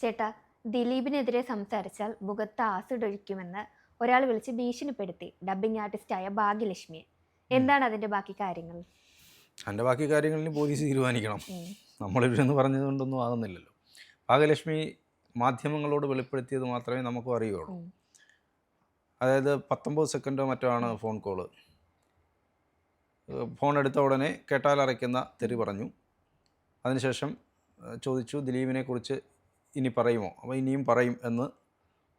ചേട്ടാ ദിലീപിനെതിരെ സംസാരിച്ചാൽ മുഖത്ത് ആസിഡ് ഒഴിക്കുമെന്ന് ഒരാൾ വിളിച്ച് ഭീഷണിപ്പെടുത്തി ഡബ്ബിംഗ് ആർട്ടിസ്റ്റായ ഭാഗ്യലക്ഷ്മി എന്താണ് അതിന്റെ ബാക്കി കാര്യങ്ങൾ? അതിന്റെ ബാക്കി കാര്യങ്ങളിൽ പോലീസ് തീരുമാനിക്കണം. നമ്മളിവരെന്ന് പറഞ്ഞതുകൊണ്ടൊന്നും ആകുന്നില്ലല്ലോ. ഭാഗ്യലക്ഷ്മി മാധ്യമങ്ങളോട് വെളിപ്പെടുത്തിയത് മാത്രമേ നമുക്കും അറിയുള്ളൂ. അതായത് പത്തൊമ്പത് സെക്കൻഡോ മറ്റോ ആണ് ഫോൺ കോൾ ഫോൺ എടുത്ത ഉടനെ കേട്ടാലറയ്ക്കുന്ന തെറി പറഞ്ഞു. അതിനുശേഷം ചോദിച്ചു ദിലീപിനെ കുറിച്ച് ഇനി പറയുമോ? അപ്പോൾ ഇനിയും പറയും എന്ന്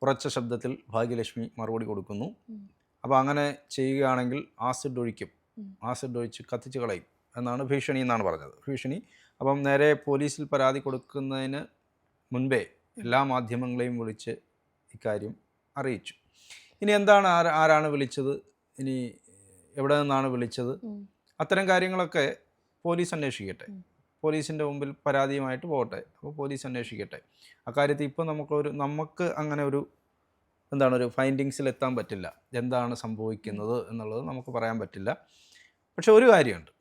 ഉറച്ച ശബ്ദത്തിൽ ഭാഗ്യലക്ഷ്മി മറുപടി കൊടുക്കുന്നു. അപ്പോൾ അങ്ങനെ ചെയ്യുകയാണെങ്കിൽ ആസിഡ് ഒഴിക്കും. ആസിഡ് ഒഴിച്ച് കത്തിച്ച് കളയും എന്നാണ് ഭീഷണി എന്നാണ് പറഞ്ഞത്. ഭീഷണി. അപ്പം നേരെ പോലീസിൽ പരാതി കൊടുക്കുന്നതിന് മുൻപേ എല്ലാ മാധ്യമങ്ങളെയും വിളിച്ച് ഇക്കാര്യം അറിയിച്ചു. ഇനി എന്താണ് ആര ആരാണ് വിളിച്ചത്? ഇനി എവിടെ നിന്നാണ് വിളിച്ചത്? അത്തരം കാര്യങ്ങളൊക്കെ പോലീസ് അന്വേഷിക്കട്ടെ. പോലീസിന്റെ മുമ്പിൽ പരാതിയുമായിട്ട് പോകട്ടെ. അപ്പോൾ പോലീസ് അന്വേഷിക്കട്ടെ. അക്കാര്യത്തിൽ ഇപ്പോൾ നമുക്കൊരു നമുക്ക് അങ്ങനെ ഒരു എന്താണ് ഒരു ഫൈൻഡിങ്സിൽ എത്താൻ പറ്റില്ല. എന്താണ് സംഭവിക്കുന്നത് എന്നുള്ളത് നമുക്ക് പറയാൻ പറ്റില്ല. പക്ഷെ ഒരു കാര്യമുണ്ട്.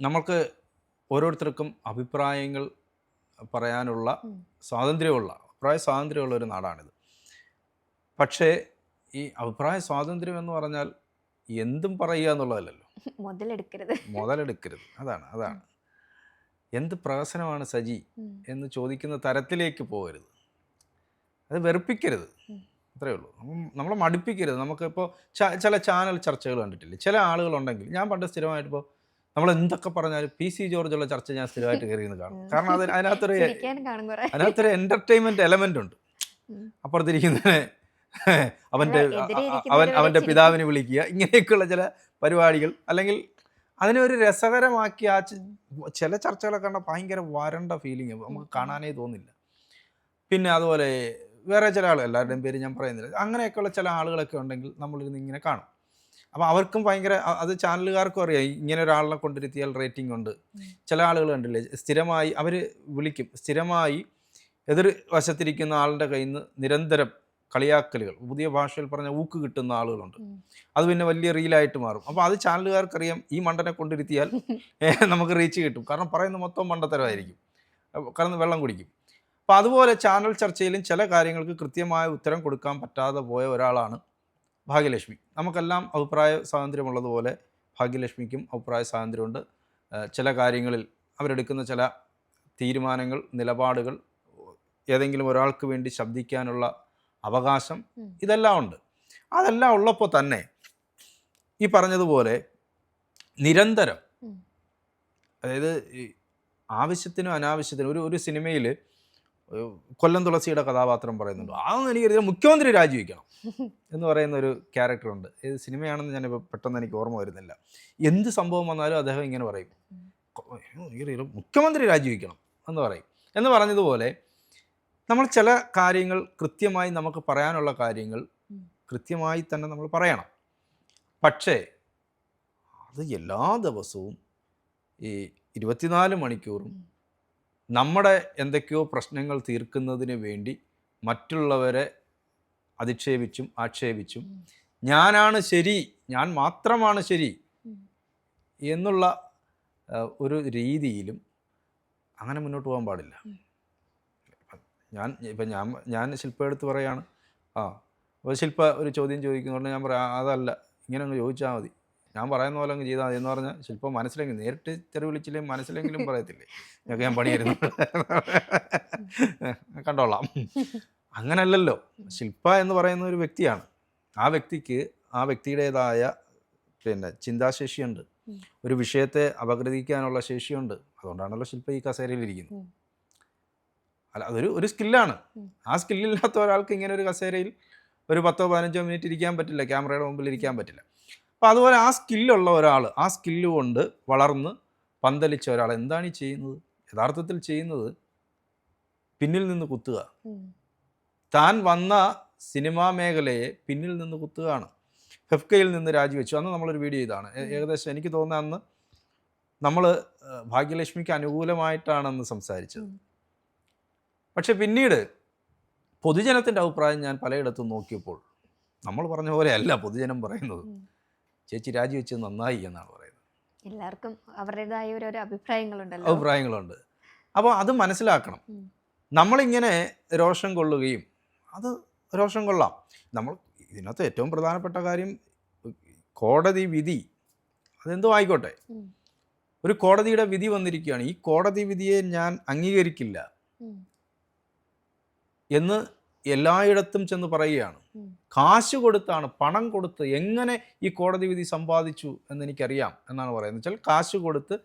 നമ്മൾക്ക് ഓരോരുത്തർക്കും അഭിപ്രായങ്ങൾ പറയാനുള്ള. സ്വാതന്ത്ര്യമുള്ള അഭിപ്രായ സ്വാതന്ത്ര്യമുള്ള ഒരു നാടാണിത്. പക്ഷേ ഈ അഭിപ്രായ സ്വാതന്ത്ര്യം എന്ന് പറഞ്ഞാൽ എന്തും പറയുക എന്നുള്ളതല്ലല്ലോ. മുതലെടുക്കരുത്. മുതലെടുക്കരുത്. അതാണ് അതാണ്. എന്ത് പ്രഹസനമാണ് സജി എന്ന് ചോദിക്കുന്ന തരത്തിലേക്ക് പോകരുത്. അത് വെറുപ്പിക്കരുത്. അത്രയേ ഉള്ളൂ. നമ്മളെ മടുപ്പിക്കരുത്. നമുക്കിപ്പോൾ ചില ചാനൽ ചർച്ചകൾ കണ്ടിട്ടില്ല? ചില ആളുകളുണ്ടെങ്കിൽ ഞാൻ പണ്ട് സ്ഥിരമായിട്ടിപ്പോൾ നമ്മൾ എന്തൊക്കെ പറഞ്ഞാലും പി സി ജോർജുള്ള ചർച്ച ഞാൻ സ്ഥിരമായിട്ട് കയറിയെന്ന് കാണും. കാരണം അത് അതിനകത്തൊരു അതിനകത്തൊരു എന്റർടൈൻമെന്റ് എലമെന്റ് ഉണ്ട്. അപ്പുറത്തിരിക്കുന്നതിനെ അവന്റെ അവൻ അവന്റെ പിതാവിനെ വിളിക്കുക. ഇങ്ങനെയൊക്കെയുള്ള ചില പരിപാടികൾ അല്ലെങ്കിൽ അതിനെ ഒരു രസകരമാക്കി ആ ചില ചർച്ചകളൊക്കെ കണ്ട ഭയങ്കര വരണ്ട ഫീലിംഗ് നമുക്ക് കാണാനേ തോന്നില്ല. പിന്നെ അതുപോലെ വേറെ ചില ആളുകൾ എല്ലാവരുടെയും പേര് ഞാൻ പറയുന്നില്ല. അങ്ങനെയൊക്കെയുള്ള ചില ആളുകളൊക്കെ ഉണ്ടെങ്കിൽ നമ്മളിരുന്ന് ഇങ്ങനെ കാണും. അപ്പോൾ അവർക്കും ഭയങ്കര അത് ചാനലുകാർക്കും അറിയാം. ഇങ്ങനെ ഒരാളിനെ കൊണ്ടിരുത്തിയാൽ റേറ്റിംഗ് ഉണ്ട്. ചില ആളുകൾ കണ്ടില്ലേ സ്ഥിരമായി അവർ വിളിക്കും. സ്ഥിരമായി എതിർ വശത്തിരിക്കുന്ന ആളുടെ കയ്യിൽ നിന്ന് നിരന്തരം കളിയാക്കലുകൾ പുതിയ ഭാഷയിൽ പറഞ്ഞ ഊക്ക് കിട്ടുന്ന ആളുകളുണ്ട്. അത് പിന്നെ വലിയ റീലായിട്ട് മാറും. അപ്പോൾ അത് ചാനലുകാർക്കറിയാം ഈ മണ്ടനെ കൊണ്ടിരുത്തിയാൽ നമുക്ക് റീച്ച് കിട്ടും. കാരണം പറയുന്ന മൊത്തം മണ്ടത്തരമായിരിക്കും. കാരണം വെള്ളം കുടിക്കും. അപ്പോൾ അതുപോലെ ചാനൽ ചർച്ചയിലും ചില കാര്യങ്ങൾക്ക് കൃത്യമായ ഉത്തരം കൊടുക്കാൻ പറ്റാതെ പോയ ഒരാളാണ് ഭാഗ്യലക്ഷ്മി. നമുക്കെല്ലാം അഭിപ്രായ സ്വാതന്ത്ര്യമുള്ളതുപോലെ ഭാഗ്യലക്ഷ്മിക്കും അഭിപ്രായ സ്വാതന്ത്ര്യമുണ്ട്. ചില കാര്യങ്ങളിൽ അവരെടുക്കുന്ന ചില തീരുമാനങ്ങൾ നിലപാടുകൾ ഏതെങ്കിലും ഒരാൾക്ക് വേണ്ടി ശബ്ദിക്കാനുള്ള അവകാശം ഇതെല്ലാം ഉണ്ട് അതെല്ലാം ഉള്ളപ്പോൾ തന്നെ ഈ പറഞ്ഞതുപോലെ നിരന്തരം അതായത് ആവശ്യത്തിനും അനാവശ്യത്തിനും ഒരു ഒരു സിനിമയിൽ കൊല്ലം തുളസിയുടെ കഥാപാത്രം പറയുന്നുണ്ട്. അതൊന്നും എനിക്കറിയാം മുഖ്യമന്ത്രി രാജിവെക്കണം എന്ന് പറയുന്ന ഒരു ക്യാരക്ടറുണ്ട്. ഏത് സിനിമയാണെന്ന് ഞാൻ പെട്ടെന്ന് എനിക്ക് ഓർമ്മ വരുന്നില്ല. എന്ത് സംഭവം വന്നാലും അദ്ദേഹം ഇങ്ങനെ പറയും. മുഖ്യമന്ത്രി രാജിവെക്കണം എന്ന് പറയും. എന്ന് പറഞ്ഞതുപോലെ നമ്മൾ ചില കാര്യങ്ങൾ കൃത്യമായി നമുക്ക് പറയാനുള്ള കാര്യങ്ങൾ. കൃത്യമായി തന്നെ നമ്മൾ പറയണം പക്ഷേ അത് എല്ലാ ദിവസവും ഈ ഇരുപത്തിനാല് മണിക്കൂറും നമ്മുടെ എന്തൊക്കെയോ പ്രശ്നങ്ങൾ തീർക്കുന്നതിന് വേണ്ടി മറ്റുള്ളവരെ അധിക്ഷേപിച്ചും ആക്ഷേപിച്ചും. ഞാനാണ് ശരി ഞാൻ മാത്രമാണ് ശരി എന്നുള്ള ഒരു രീതിയിലും അങ്ങനെ മുന്നോട്ട് പോകാൻ പാടില്ല. ഞാൻ ഇപ്പം ഞാൻ ഞാൻ ശില്പ എടുത്ത് പറയാണ്. ആ അപ്പോൾ ശില്പ ഒരു ചോദ്യം ചോദിക്കുന്നുണ്ട് ഞാൻ പറയാം അതല്ല ഇങ്ങനെ അങ്ങ് ചോദിച്ചാൽ മതി. ഞാൻ പറയുന്ന പോലെ അങ്ങ് ചെയ്താൽ മതി എന്ന് പറഞ്ഞാൽ ശില്പം മനസ്സിലെങ്കിൽ നേരിട്ട് തെറി വിളിച്ചില്ലെങ്കിൽ മനസ്സിലെങ്കിലും പറയത്തില്ലേ? ഞങ്ങൾക്ക് ഞാൻ പണിയായിരുന്നു. കണ്ടോളാം. അങ്ങനല്ലല്ലോ. ശില്പ എന്ന് പറയുന്ന ഒരു വ്യക്തിയാണ്. ആ വ്യക്തിക്ക് ആ വ്യക്തിയുടേതായ പിന്നെ ചിന്താശേഷിയുണ്ട്. ഒരു വിഷയത്തെ അപഗ്രഥിക്കാനുള്ള ശേഷിയുണ്ട്. അതുകൊണ്ടാണല്ലോ ശില്പ ഈ കസേരയിലിരിക്കുന്നത്. അല്ല അതൊരു ഒരു സ്കില്ലാണ്. ആ സ്കില്ലില്ലാത്ത ഒരാൾക്ക് ഇങ്ങനെ ഒരു കസേരയിൽ ഒരു പത്തോ പതിനഞ്ചോ മിനിറ്റ് ഇരിക്കാൻ പറ്റില്ല ക്യാമറയുടെ മുമ്പിൽ ഇരിക്കാൻ പറ്റില്ല. അപ്പോൾ അതുപോലെ ആ സ്കില്ലുള്ള ഒരാൾ ആ സ്കില്ല് കൊണ്ട് വളർന്ന് പന്തലിച്ച ഒരാൾ എന്താണ് ഈ ചെയ്യുന്നത്? യഥാർത്ഥത്തിൽ ചെയ്യുന്നത് പിന്നിൽ നിന്ന് കുത്തുക. താൻ വന്ന സിനിമാ മേഖലയെ പിന്നിൽ നിന്ന് കുത്തുകയാണ്. ഫെഫ്കയിൽ നിന്ന് രാജിവെച്ചു. അന്ന് നമ്മളൊരു വീഡിയോ ചെയ്താണ് ഏകദേശം എനിക്ക് തോന്നുന്ന അന്ന് നമ്മൾ ഭാഗ്യലക്ഷ്മിക്ക് അനുകൂലമായിട്ടാണെന്ന് സംസാരിച്ചത്. പക്ഷെ പിന്നീട് പൊതുജനത്തിന്റെ അഭിപ്രായം ഞാൻ പലയിടത്തും നോക്കിയപ്പോൾ നമ്മൾ പറഞ്ഞ പോലെയല്ല പൊതുജനം പറയുന്നത്. ചേച്ചി രാജിവെച്ച് നന്നായി എന്നാണ് പറയുന്നത്. എല്ലാവർക്കും അവരുടേതായ ഓരോരോ അഭിപ്രായങ്ങളുണ്ടല്ലോ. അഭിപ്രായങ്ങളുണ്ട്. അപ്പോൾ അത് മനസ്സിലാക്കണം. നമ്മളിങ്ങനെ രോഷം കൊള്ളുകയും അത് രോഷം കൊള്ളാം. നമ്മൾ ഇതിനകത്ത് ഏറ്റവും പ്രധാനപ്പെട്ട കാര്യം കോടതി വിധി അതെന്തോ ആയിക്കോട്ടെ. ഒരു കോടതിയുടെ വിധി വന്നിരിക്കുകയാണ്. ഈ കോടതി വിധിയെ ഞാൻ അംഗീകരിക്കില്ല. എന്ന് എല്ലായിടത്തും ചെന്ന് പറയുകയാണ്. കാശ് കൊടുത്താണ് പണം കൊടുത്ത് എങ്ങനെ ഈ കോടതി വിധി സമ്പാദിച്ചു എന്ന് എനിക്കറിയാം എന്നാണ് പറയുന്നത്. വെച്ചാൽ കാശ് കൊടുത്ത്.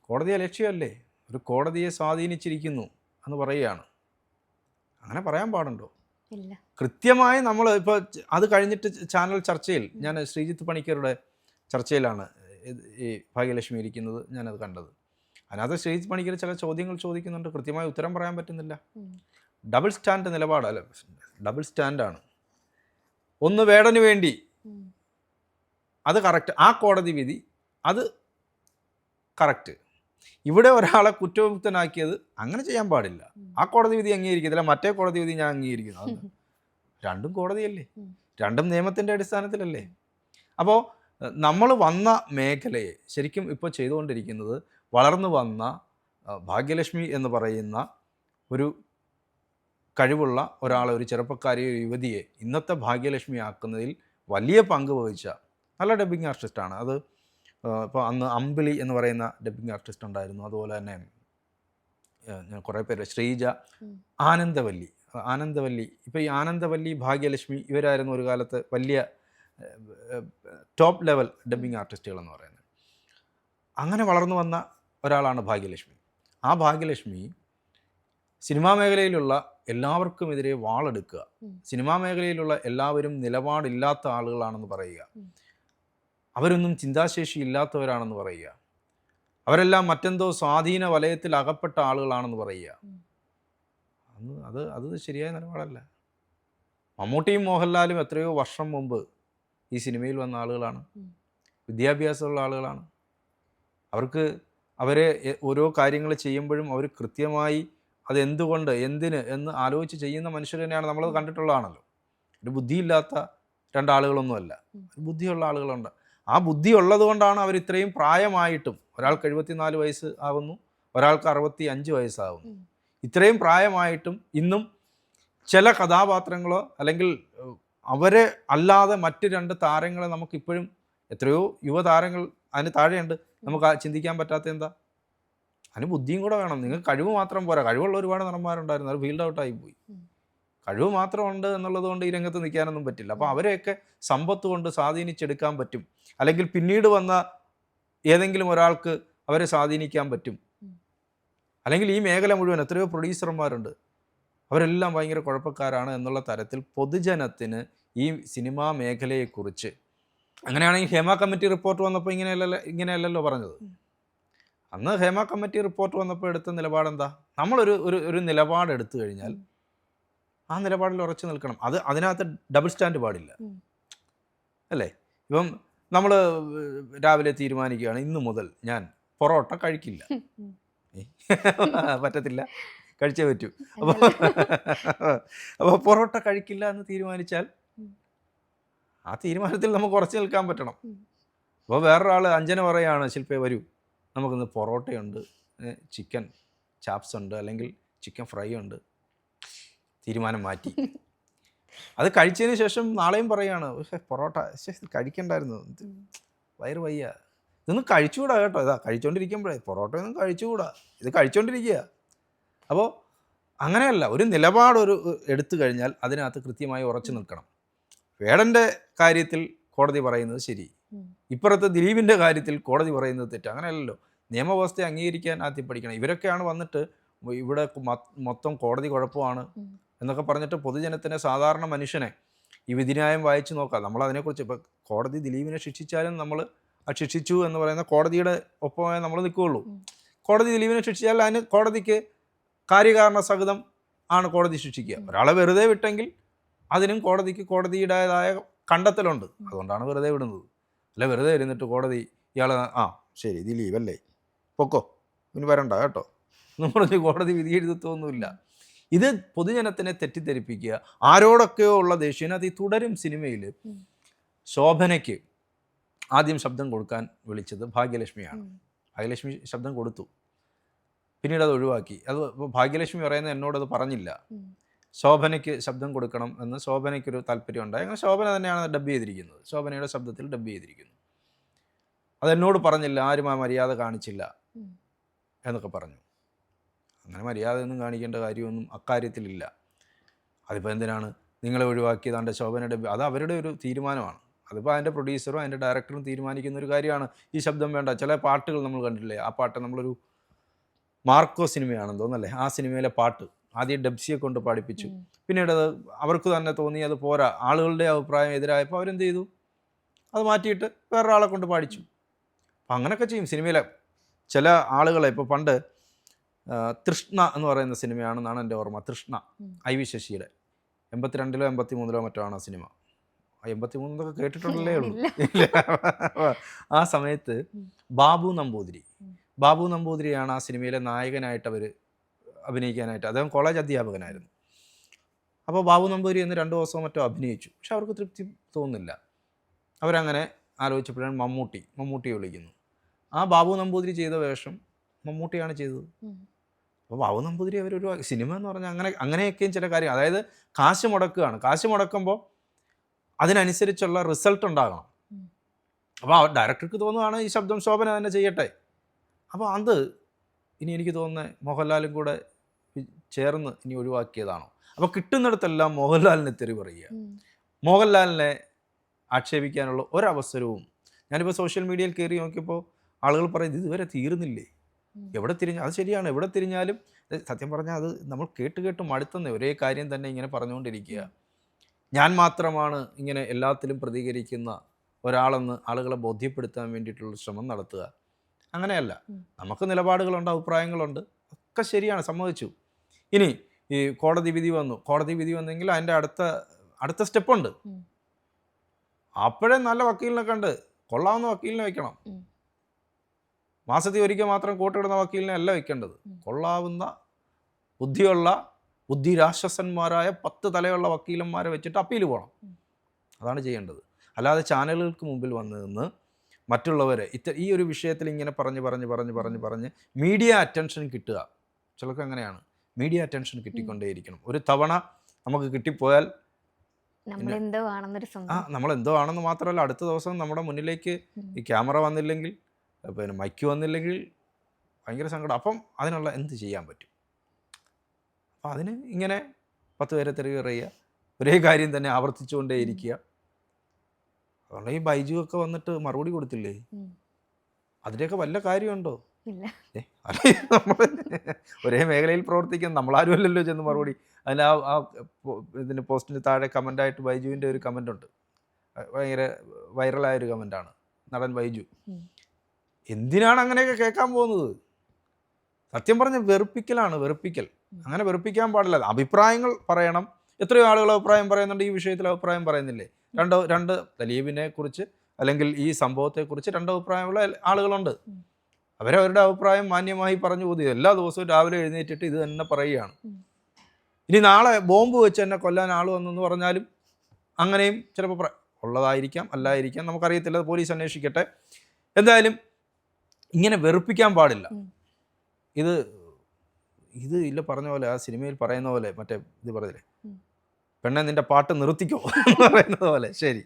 കോടതിയെ ലക്ഷ്യമല്ലേ? ഒരു കോടതിയെ സ്വാധീനിച്ചിരിക്കുന്നു എന്ന് പറയുകയാണ്. അങ്ങനെ പറയാൻ പാടുണ്ടോ? കൃത്യമായി നമ്മൾ ഇപ്പോൾ അത് കഴിഞ്ഞിട്ട് ചാനൽ ചർച്ചയിൽ ഞാൻ ശ്രീജിത്ത് പണിക്കരുടെ ചർച്ചയിലാണ് ഈ ഭാഗ്യലക്ഷ്മി ഇരിക്കുന്നത് ഞാനത് കണ്ടത്. അതിനകത്ത് ശ്രീജിത്ത് പണിക്കർ ചില ചോദ്യങ്ങൾ ചോദിക്കുന്നുണ്ട്. കൃത്യമായി ഉത്തരം പറയാൻ പറ്റുന്നില്ല. ഡബിൾ സ്റ്റാൻഡ് നിലപാടല്ല? ഡബിൾ സ്റ്റാൻഡാണ് ഒന്ന് വേടന് വേണ്ടി. അത് കറക്റ്റ് ആ കോടതി വിധി അത് കറക്റ്റ് ഇവിടെ ഒരാളെ കുറ്റവിമുക്തനാക്കിയത് അങ്ങനെ ചെയ്യാൻ പാടില്ല. ആ കോടതി വിധി അംഗീകരിക്കത്തില്ല. മറ്റേ കോടതി വിധി ഞാൻ അംഗീകരിക്കുന്നു. അത് രണ്ടും കോടതിയല്ലേ? രണ്ടും നിയമത്തിന്റെ അടിസ്ഥാനത്തിലല്ലേ? അപ്പോൾ നമ്മൾ വന്ന മേഖലയെ ശരിക്കും ഇപ്പോൾ ചെയ്തുകൊണ്ടിരിക്കുന്നത് വളർന്നു വന്ന ഭാഗ്യലക്ഷ്മി എന്ന് പറയുന്ന ഒരു കഴിവുള്ള ഒരാളെ ഒരു ചെറുപ്പക്കാരിയെ ഒരു യുവതിയെ ഇന്നത്തെ ഭാഗ്യലക്ഷ്മി ആക്കുന്നതിൽ വലിയ പങ്ക് വഹിച്ച നല്ല ഡബ്ബിംഗ് ആർട്ടിസ്റ്റാണ് അത് ഇപ്പോൾ അന്ന് അമ്പിളി എന്ന് പറയുന്ന ഡബ്ബിംഗ് ആർട്ടിസ്റ്റ് ഉണ്ടായിരുന്നു. അതുപോലെ തന്നെ ഞാൻ കുറേ പേര് ശ്രീജ ആനന്ദവല്ലി. ആനന്ദവല്ലി. ഇപ്പോൾ ഈ ആനന്ദവല്ലി ഭാഗ്യലക്ഷ്മി ഇവരായിരുന്നു ഒരു കാലത്ത് വലിയ ടോപ്പ് ലെവൽ ഡബ്ബിംഗ് ആർട്ടിസ്റ്റുകൾ എന്ന് പറയുന്നത്. അങ്ങനെ വളർന്നു വന്ന ഒരാളാണ് ഭാഗ്യലക്ഷ്മി. ആ ഭാഗ്യലക്ഷ്മി സിനിമാ മേഖലയിലുള്ള എല്ലാവർക്കുമെതിരെ വാളെടുക്കുക. സിനിമാ മേഖലയിലുള്ള എല്ലാവരും നിലപാടില്ലാത്ത ആളുകളാണെന്ന് പറയുക. അവരൊന്നും ചിന്താശേഷി ഇല്ലാത്തവരാണെന്ന് പറയുക. അവരെല്ലാം മറ്റെന്തോ സ്വാധീന വലയത്തിൽ അകപ്പെട്ട ആളുകളാണെന്ന് പറയുക. അന്ന് അത് അത് ശരിയായ നിലപാടല്ല. മമ്മൂട്ടിയും മോഹൻലാലും എത്രയോ വർഷം മുമ്പ് ഈ സിനിമയിൽ വന്ന ആളുകളാണ്. വിദ്യാഭ്യാസമുള്ള ആളുകളാണ്. അവർക്ക് അവരെ ഓരോ കാര്യങ്ങൾ ചെയ്യുമ്പോഴും അവർ കൃത്യമായി അത് എന്തുകൊണ്ട് എന്തിന് എന്ന് ആലോചിച്ച് ചെയ്യുന്ന മനുഷ്യർ തന്നെയാണ് നമ്മളത് കണ്ടിട്ടുള്ളതാണല്ലോ. ഒരു ബുദ്ധിയില്ലാത്ത രണ്ടാളുകളൊന്നുമല്ല. ബുദ്ധിയുള്ള ആളുകളുണ്ട്. ആ ബുദ്ധി ഉള്ളത് കൊണ്ടാണ് അവർ ഇത്രയും പ്രായമായിട്ടും ഒരാൾക്ക് എഴുപത്തിനാല് വയസ്സ് ആകുന്നു ഒരാൾക്ക് അറുപത്തി അഞ്ച് വയസ്സാകുന്നു ഇത്രയും പ്രായമായിട്ടും ഇന്നും ചില കഥാപാത്രങ്ങളോ അല്ലെങ്കിൽ അവരെ അല്ലാതെ മറ്റ് രണ്ട് താരങ്ങളെ നമുക്കിപ്പോഴും എത്രയോ യുവതാരങ്ങൾ അതിന് താഴെയുണ്ട്. നമുക്ക് ചിന്തിക്കാൻ പറ്റാത്ത എന്താ? അതിന് ബുദ്ധിയും കൂടെ വേണം. നിങ്ങൾ കഴിവ് മാത്രം പോരാ. കഴിവുള്ള ഒരുപാട് നടന്മാരുണ്ടായിരുന്നു. അവർ ഫീൽഡ് ഔട്ടായി പോയി. കഴിവ് മാത്രമുണ്ട് എന്നുള്ളത് കൊണ്ട് ഈ രംഗത്ത് നിൽക്കാനൊന്നും പറ്റില്ല. അപ്പോൾ അവരെയൊക്കെ സമ്പത്ത് കൊണ്ട് സ്വാധീനിച്ചെടുക്കാൻ പറ്റും. അല്ലെങ്കിൽ പിന്നീട് വന്ന ഏതെങ്കിലും ഒരാൾക്ക് അവരെ സ്വാധീനിക്കാൻ പറ്റും. അല്ലെങ്കിൽ ഈ മേഖല മുഴുവൻ എത്രയോ പ്രൊഡ്യൂസർമാരുണ്ട്. അവരെല്ലാം ഭയങ്കര കുഴപ്പക്കാരാണ് എന്നുള്ള തരത്തിൽ പൊതുജനത്തിന് ഈ സിനിമാ മേഖലയെക്കുറിച്ച്. അങ്ങനെയാണെങ്കിൽ ഹേമ കമ്മിറ്റി റിപ്പോർട്ട് വന്നപ്പോൾ ഇങ്ങനെയല്ലല്ലോ ഇങ്ങനെയല്ലല്ലോ പറഞ്ഞത്. അന്ന് ഹേമ കമ്മിറ്റി റിപ്പോർട്ട് വന്നപ്പോൾ എടുത്ത നിലപാടെന്താ? നമ്മളൊരു ഒരു ഒരു നിലപാട് എടുത്തു കഴിഞ്ഞാൽ ആ നിലപാടിൽ ഉറച്ചു നിൽക്കണം. അത് അതിനകത്ത് ഡബിൾ സ്റ്റാൻഡ് പാടില്ല. അല്ലേ? ഇപ്പം നമ്മൾ രാവിലെ തീരുമാനിക്കുകയാണ് ഇന്നു മുതൽ ഞാൻ പൊറോട്ട കഴിക്കില്ല. പറ്റത്തില്ല. കഴിച്ചേ പറ്റൂ. അപ്പോൾ അപ്പോൾ പൊറോട്ട കഴിക്കില്ല എന്ന് തീരുമാനിച്ചാൽ ആ തീരുമാനത്തിൽ നമുക്ക് ഉറച്ചു നിൽക്കാൻ പറ്റണം. അപ്പോൾ വേറൊരാൾ അഞ്ജന പറയാണ് ശില്പേ വരൂ. നമുക്കിന്ന് പൊറോട്ടയുണ്ട് ചിക്കൻ ചാപ്സ് ഉണ്ട് അല്ലെങ്കിൽ ചിക്കൻ ഫ്രൈ ഉണ്ട് തീരുമാനം മാറ്റി. അത് കഴിച്ചതിന് ശേഷം നാളെയും പറയാണ് പക്ഷേ പൊറോട്ട കഴിക്കണ്ടായിരുന്നു. ഇത് വയറ് വയ്യ. ഇതൊന്നും കഴിച്ചുകൂടാ കേട്ടോ. ഇതാ കഴിച്ചുകൊണ്ടിരിക്കുമ്പോഴേ പൊറോട്ടയൊന്നും കഴിച്ചുകൂടാ. ഇത് കഴിച്ചുകൊണ്ടിരിക്കുക അപ്പോൾ അങ്ങനെയല്ല ഒരു നിലപാടൊരു എടുത്തു കഴിഞ്ഞാൽ അതിനകത്ത് കൃത്യമായി ഉറച്ചു നിൽക്കണം. വേടന്റെ കാര്യത്തിൽ കോടതി പറയുന്നത് ശരി. ഇപ്പുറത്തെ ദിലീപിന്റെ കാര്യത്തിൽ കോടതി പറയുന്നത് തെറ്റ്. അങ്ങനെയല്ലല്ലോ. നിയമവ്യവസ്ഥയെ അംഗീകരിക്കാൻ ആദ്യം പഠിക്കണം. ഇവരൊക്കെയാണ് വന്നിട്ട് ഇവിടെ മൊത്തം കോടതി കുഴപ്പമാണ് എന്നൊക്കെ പറഞ്ഞിട്ട് പൊതുജനത്തിനെ സാധാരണ മനുഷ്യനെ ഈ വിധിന്യായം വായിച്ചു നോക്കാം. നമ്മൾ അതിനെക്കുറിച്ച് ഇപ്പം കോടതി ദിലീപിനെ ശിക്ഷിച്ചാലും നമ്മൾ ആ ശിക്ഷിച്ചു എന്ന് പറയുന്ന കോടതിയുടെ ഒപ്പമേ നമ്മൾ നിൽക്കുകയുള്ളൂ. കോടതി ദിലീപിനെ ശിക്ഷിച്ചാൽ അതിന് കോടതിക്ക് കാര്യകാരണ സഹിതം ആണ് കോടതി ശിക്ഷിക്കുക. ഒരാളെ വെറുതെ വിട്ടെങ്കിൽ അതിനും കോടതിക്ക് കോടതിയുടേതായ കണ്ടെത്തലുണ്ട്. അതുകൊണ്ടാണ് വെറുതെ വിടുന്നത്. അല്ല വെറുതെ ഇരുന്നിട്ട് കോടതി ഇയാളെ ആ ശരി ദിലീപ് അല്ലേ? പൊക്കോ ഇനി വരണ്ട കേട്ടോ. എന്ന് പറഞ്ഞ് കോടതി വിധി എഴുതത്തൊന്നുമില്ല ഇത് പൊതുജനത്തിനെ തെറ്റിദ്ധരിപ്പിക്കുക ആരോടൊക്കെയോ ഉള്ള ദേഷ്യനത് ഈ തുടരും സിനിമയിൽ ശോഭനയ്ക്ക് ആദ്യം ശബ്ദം കൊടുക്കാൻ വിളിച്ചത് ഭാഗ്യലക്ഷ്മിയാണ്. ഭാഗ്യലക്ഷ്മി ശബ്ദം കൊടുത്തു. പിന്നീട് അത് ഒഴിവാക്കി. അത് ഭാഗ്യലക്ഷ്മി പറയുന്നത് എന്നോടത് അത് പറഞ്ഞില്ല. ശോഭനയ്ക്ക് ശബ്ദം കൊടുക്കണം എന്ന് ശോഭനയ്ക്കൊരു താല്പര്യം ഉണ്ടായി അങ്ങനെ ശോഭന തന്നെയാണ് ഡബ് ചെയ്തിരിക്കുന്നത്. ശോഭനയുടെ ശബ്ദത്തിൽ ഡബ് ചെയ്തിരിക്കുന്നു. അതെന്നോട് പറഞ്ഞില്ല ആരും ആ മര്യാദ കാണിച്ചില്ല എന്നൊക്കെ പറഞ്ഞു. അങ്ങനെ മര്യാദയൊന്നും കാണിക്കേണ്ട കാര്യമൊന്നും അക്കാര്യത്തിലില്ല. അതിപ്പോൾ എന്തിനാണ് നിങ്ങളെ ഒഴിവാക്കിയതാണ്ട് ശോഭനയുടെ അത് അവരുടെ ഒരു തീരുമാനമാണ്. അതിപ്പോൾ അതിന്റെ പ്രൊഡ്യൂസറും അതിന്റെ ഡയറക്ടറും തീരുമാനിക്കുന്ന ഒരു കാര്യമാണ്. ഈ ശബ്ദം വേണ്ട. ചില പാട്ടുകൾ നമ്മൾ കണ്ടിട്ടില്ലേ? ആ പാട്ട് നമ്മളൊരു മാർക്കോ സിനിമയാണെന്ന് തോന്നല്ലേ ആ സിനിമയിലെ പാട്ട്. ആദ്യം ഡബ്സിയെ കൊണ്ട് പാടിപ്പിച്ചു. പിന്നീട് അത് അവർക്ക് തന്നെ തോന്നി അത് പോരാ ആളുകളുടെ അഭിപ്രായം എതിരായപ്പോൾ അവരെന്ത് ചെയ്തു അത് മാറ്റിയിട്ട് വേറൊരാളെ കൊണ്ട് പാടിച്ചു അപ്പം അങ്ങനെയൊക്കെ ചെയ്യും സിനിമയിലെ ചില ആളുകളെ ഇപ്പോൾ പണ്ട് തൃഷ്ണ എന്ന് പറയുന്ന സിനിമയാണെന്നാണ് എന്റെ ഓർമ്മ തൃഷ്ണ. ഐ വി ശശിയുടെ എൺപത്തിരണ്ടിലോ എൺപത്തി മൂന്നിലോ മറ്റോ ആണ് ആ സിനിമ എൺപത്തി മൂന്നൊക്കെ കേട്ടിട്ടുണ്ടല്ലേ ഉള്ളൂ. ആ സമയത്ത്. ബാബു നമ്പൂതിരി. ബാബു നമ്പൂതിരിയാണ് ആ സിനിമയിലെ നായകനായിട്ട് അവർ അഭിനയിക്കാനായിട്ട്. അദ്ദേഹം കോളേജ് അധ്യാപകനായിരുന്നു. അപ്പോൾ ബാബു നമ്പൂരി എന്ന് രണ്ടു ദിവസമോ മറ്റോ അഭിനയിച്ചു. പക്ഷെ അവർക്ക് തൃപ്തി തോന്നുന്നില്ല. അവരങ്ങനെ ആലോചിച്ചപ്പോഴാണ് മമ്മൂട്ടി മമ്മൂട്ടിയെ വിളിക്കുന്നു. ആ ബാബു നമ്പൂതിരി ചെയ്ത വേഷം മമ്മൂട്ടിയാണ് ചെയ്തത്. അപ്പോൾ ബാബു നമ്പൂതിരി അവരൊരു സിനിമ എന്ന് പറഞ്ഞാൽ അങ്ങനെ അങ്ങനെയൊക്കെയും ചില കാര്യം അതായത് കാശ് മുടക്കുകയാണ്. കാശ് മുടക്കുമ്പോൾ അതിനനുസരിച്ചുള്ള റിസൾട്ട് ഉണ്ടാകണം. അപ്പോൾ ആ ഡയറക്ടർക്ക് തോന്നുകയാണ് ഈ ശബ്ദം ശോഭന തന്നെ ചെയ്യട്ടെ. അപ്പോൾ അത് ഇനി എനിക്ക് തോന്നുന്നത് മോഹൻലാലും കൂടെ ചേർന്ന് ഇനി ഒഴിവാക്കിയതാണോ? അപ്പോൾ കിട്ടുന്നിടത്തെല്ലാം മോഹൻലാലിനെ തെറി പറയുക. മോഹൻലാലിനെ ആക്ഷേപിക്കാനുള്ള ഒരവസരവും ഞാനിപ്പോൾ സോഷ്യൽ മീഡിയയിൽ കയറി നോക്കിയപ്പോൾ ആളുകൾ പറയുന്നത് ഇതുവരെ തീർന്നില്ലേ ഉം. എവിടെ തിരിഞ്ഞ? അത് ശരിയാണ്. എവിടെ തിരിഞ്ഞാലും സത്യം പറഞ്ഞാൽ അത് നമ്മൾ കേട്ട് കേട്ട് മടുത്തുന്ന ഒരേ കാര്യം തന്നെ ഇങ്ങനെ പറഞ്ഞുകൊണ്ടിരിക്കുക. ഞാൻ മാത്രമാണ് ഇങ്ങനെ എല്ലാത്തിലും പ്രതികരിക്കുന്ന ഒരാളെന്ന് ആളുകളെ ബോധ്യപ്പെടുത്താൻ വേണ്ടിയിട്ടുള്ള ശ്രമം നടത്തുക. അങ്ങനെയല്ല. നമുക്ക് നിലപാടുകളുണ്ട് അഭിപ്രായങ്ങളുണ്ട്. ഒക്കെ ശരിയാണ്. സമ്മതിച്ചു. ഇനി ഈ കോടതി വിധി വന്നു. കോടതി വിധി വന്നെങ്കിൽ അതിന്റെ അടുത്ത അടുത്ത സ്റ്റെപ്പുണ്ട്. അപ്പോഴേ നല്ല വക്കീലിനെ കണ്ട് കൊള്ളാവുന്ന വക്കീലിനെ വെക്കണം. മാസത്തിൽ ഒരിക്കൽ മാത്രം കൂട്ടിടുന്ന വക്കീലിനെ അല്ല വെക്കേണ്ടത്. കൊള്ളാവുന്ന ബുദ്ധിയുള്ള ബുദ്ധിരാക്ഷസന്മാരായ പത്ത് തലയുള്ള വക്കീലന്മാരെ വെച്ചിട്ട് അപ്പീൽ പോകണം. അതാണ് ചെയ്യേണ്ടത്. അല്ലാതെ ചാനലുകൾക്ക് മുമ്പിൽ വന്ന് നിന്ന് മറ്റുള്ളവരെ ഇത്ത ഈ ഒരു വിഷയത്തിൽ ഇങ്ങനെ പറഞ്ഞ് പറഞ്ഞ് പറഞ്ഞ് പറഞ്ഞ് പറഞ്ഞ് മീഡിയ അറ്റൻഷൻ കിട്ടുക. ചിലർക്ക് അങ്ങനെയാണ്. മീഡിയ അറ്റൻഷൻ കിട്ടിക്കൊണ്ടേയിരിക്കണം. ഒരു തവണ നമുക്ക് കിട്ടിപ്പോയാൽ ആ നമ്മൾ എന്തോ ആണെന്ന് മാത്രമല്ല അടുത്ത ദിവസം നമ്മുടെ മുന്നിലേക്ക് ഈ ക്യാമറ വന്നില്ലെങ്കിൽ പിന്നെ മൈക്ക് വന്നില്ലെങ്കിൽ ഭയങ്കര സങ്കടം. അപ്പം അതിനുള്ള എന്ത് ചെയ്യാൻ പറ്റും? അപ്പം അതിന് ഇങ്ങനെ പത്ത് പേരെ തെറി പറയുക ഒരേ കാര്യം തന്നെ ആവർത്തിച്ചുകൊണ്ടേ ഇരിക്കുക അതുകൊണ്ട് ഈ ബൈജു ഒക്കെ വന്നിട്ട് മറുപടി കൊടുത്തില്ലേ. അതിന്റെയൊക്കെ വല്ല കാര്യമുണ്ടോ? നമ്മൾ ഒരേ മേഖലയിൽ പ്രവർത്തിക്കുന്ന. നമ്മളാരും അല്ലല്ലോ ചെന്ന് മറുപടി. അതിന് ആ ആ ഇതിന് പോസ്റ്റിന് താഴെ കമന്റായിട്ട് ബൈജുവിന്റെ ഒരു കമന്റ് ഉണ്ട് ഭയങ്കര വൈറലായ ഒരു കമന്റാണ് നടൻ ബൈജു. എന്തിനാണ് അങ്ങനെയൊക്കെ കേൾക്കാൻ പോകുന്നത്? സത്യം പറഞ്ഞ വെറുപ്പിക്കലാണ് വെറുപ്പിക്കൽ. അങ്ങനെ വെറുപ്പിക്കാൻ പാടില്ല. അഭിപ്രായങ്ങൾ പറയണം. എത്രയോ ആളുകൾ അഭിപ്രായം പറയുന്നുണ്ട്. ഈ വിഷയത്തിൽ അഭിപ്രായം പറയുന്നില്ലേ? രണ്ട് രണ്ട് ദലീപിനെ കുറിച്ച് അല്ലെങ്കിൽ ഈ സംഭവത്തെക്കുറിച്ച് രണ്ട് അഭിപ്രായമുള്ള ആളുകളുണ്ട്. അവരവരുടെ അഭിപ്രായം മാന്യമായി പറഞ്ഞു പോകുന്നത് എല്ലാ ദിവസവും രാവിലെ എഴുന്നേറ്റിട്ട് ഇത് തന്നെ പറയുകയാണ്. ഇനി നാളെ ബോംബ് വെച്ച് തന്നെ കൊല്ലാൻ ആൾ വന്നെന്ന് പറഞ്ഞാലും അങ്ങനെയും ചിലപ്പോൾ പറ ഉള്ളതായിരിക്കാം അല്ലായിരിക്കാം. നമുക്കറിയത്തില്ല പോലീസ് അന്വേഷിക്കട്ടെ. എന്തായാലും ഇങ്ങനെ വെറുപ്പിക്കാൻ പാടില്ല. ഇത് ഇത് ഇല്ല പറഞ്ഞ പോലെ ആ സിനിമയിൽ പറയുന്ന പോലെ മറ്റേ ഇത് പറഞ്ഞില്ലേ? പെണ്ണെ നിന്റെ പാട്ട് നിർത്തിക്കോ പറയുന്നത് പോലെ. ശരി.